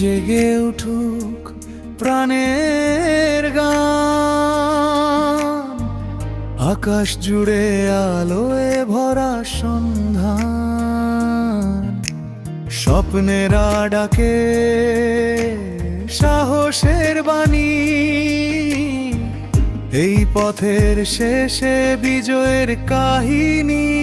জেগে উঠুক প্রাণের গান। আকাশ জুড়ে আলোয় ভরা সন্ধান। স্বপ্নেরা ডাকে সাহসের বাণী। এই পথের শেষে বিজয়ের কাহিনী।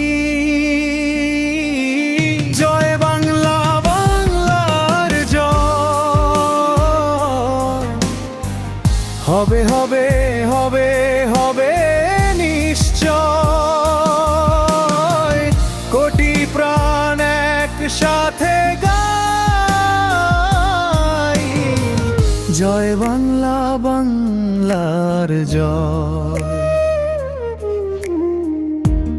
একসাথে গাই। জয় বাংলা, বাংলার জয়।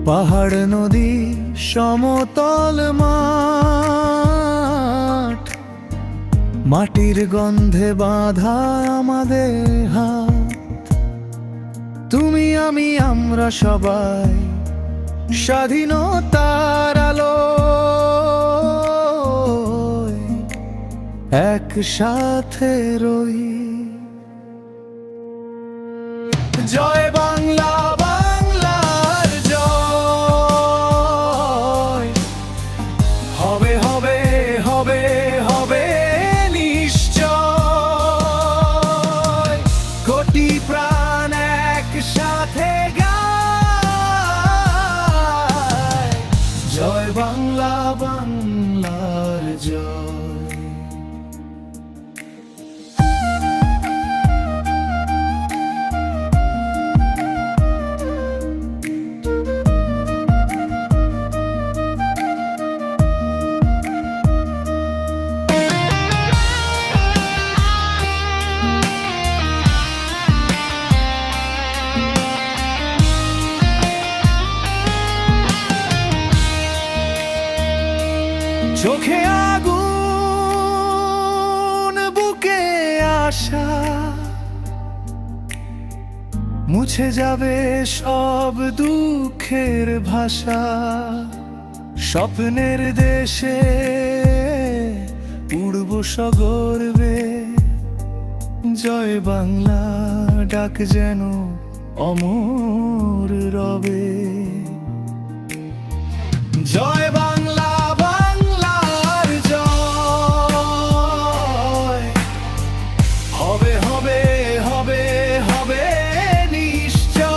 পাহাড়, নদী, সমতল মাঠ। মাটির গন্ধে বাঁধা আমাদের হাত। তুমি, আমি, আমরা সবাই স্বাধীনতার একসাথে রই। চোখে আগুন, বুকে আশা। মুছে যাবে সব দুঃখের ভাষা। স্বপ্নের দেশে উড়ব সগর্বে। জয় বাংলা, ডাক যেন অমর রবে। জয় হবে হবে হবে হবে নিশ্চয়।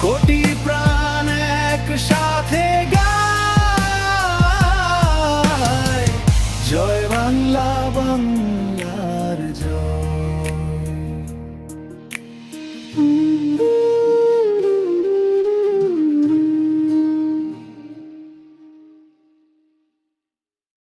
কোটি প্রাণ একসাথে গায়। জয় বাংলা বাংলা